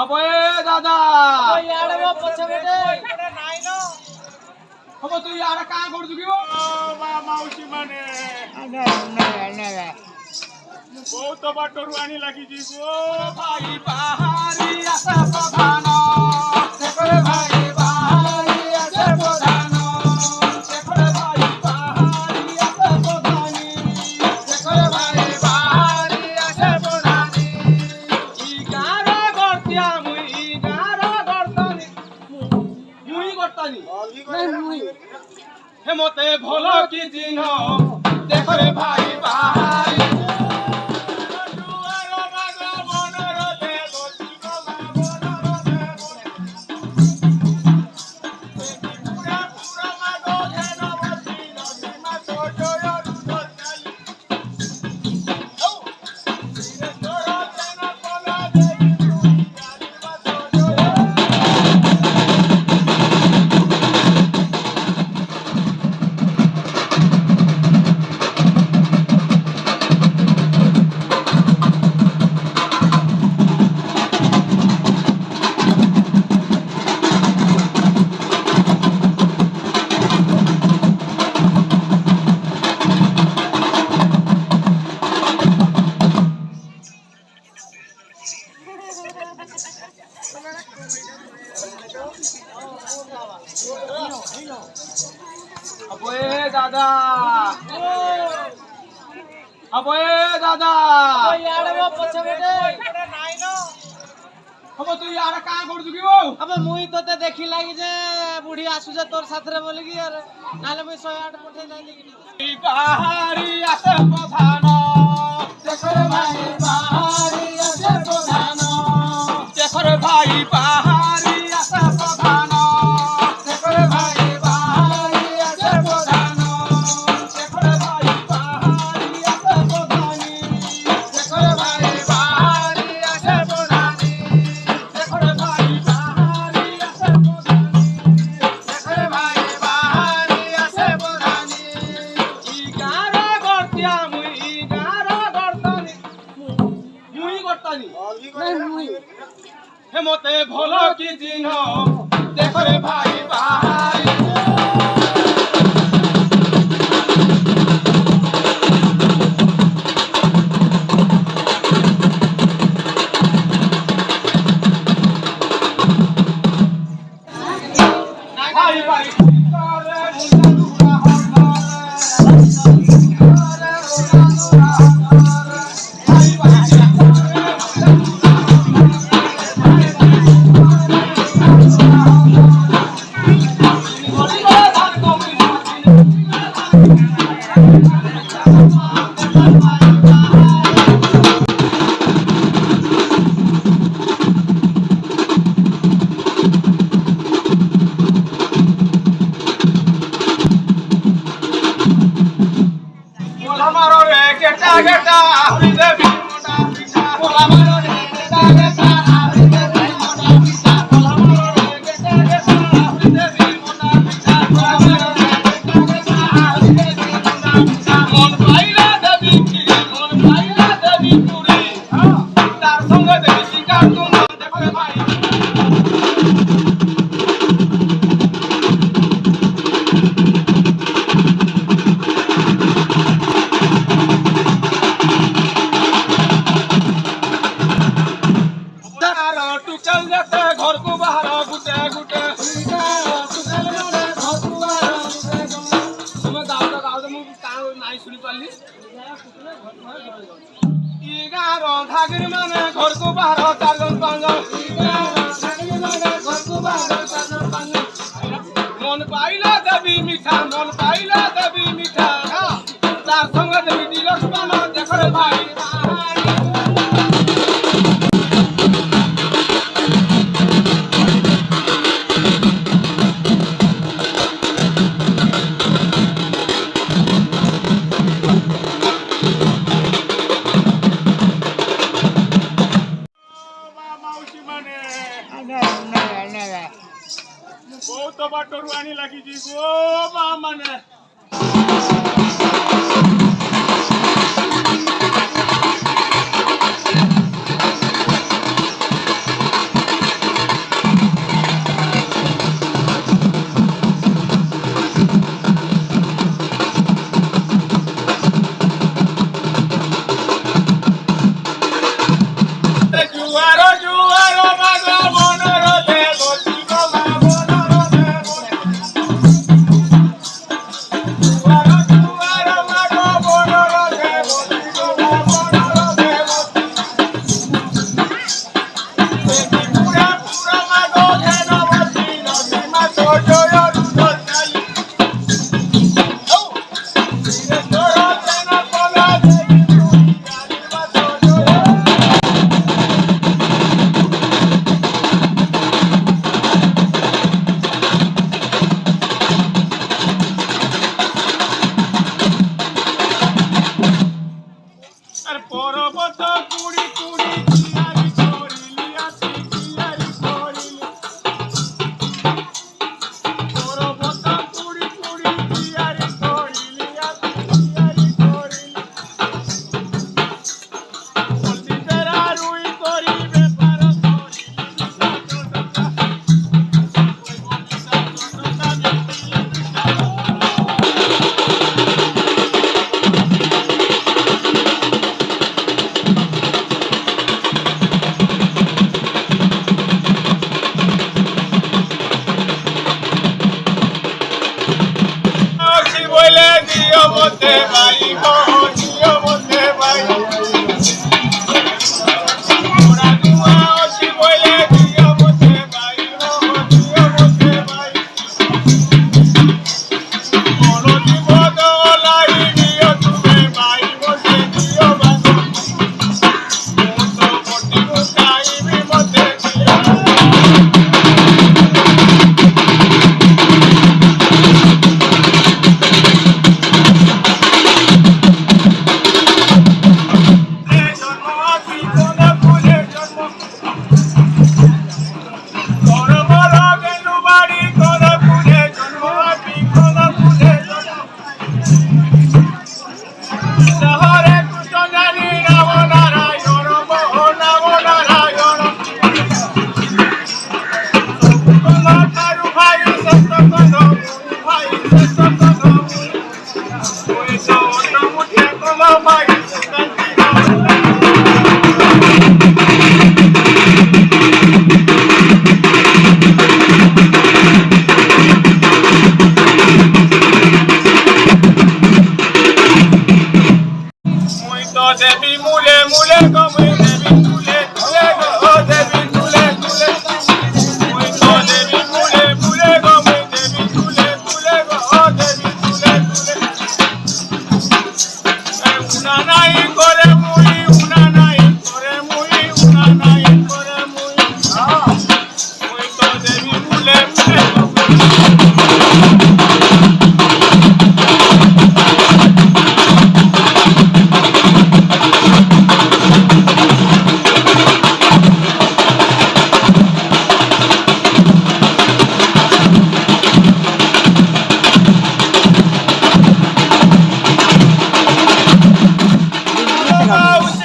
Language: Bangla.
অবয়ে দাদা। হব তুই আর কাঁ করছু কি মাউসী মানে। বহুত বাটরু আনি লাগি যিবো হেমতে ভল কি দিন দেখরে ভাই ভাই। তুই আর কাঁ করছু কি বউ আবে মুই তোতে দেখি লাগি যে বুড়ি আসু যে তোর সাথে বলি কি আর। নালে মুই 108 পঠাই নাই দেখি বাহারি আসে প্রধান দেশের ভাই বাহারি আসে প্রধান। Thank you. ধরকু বাহারা, গুটে গুটে। তুমি দাও তো দাও তো মু তার নাই শুনি পারলি? এগার ধাগির মানে ঘরকু বাহারা, চারজন পাঁচজন। মন পাইলা দেবী মিঠা, মন পাইলা লাগি দিব মা মানে Oh.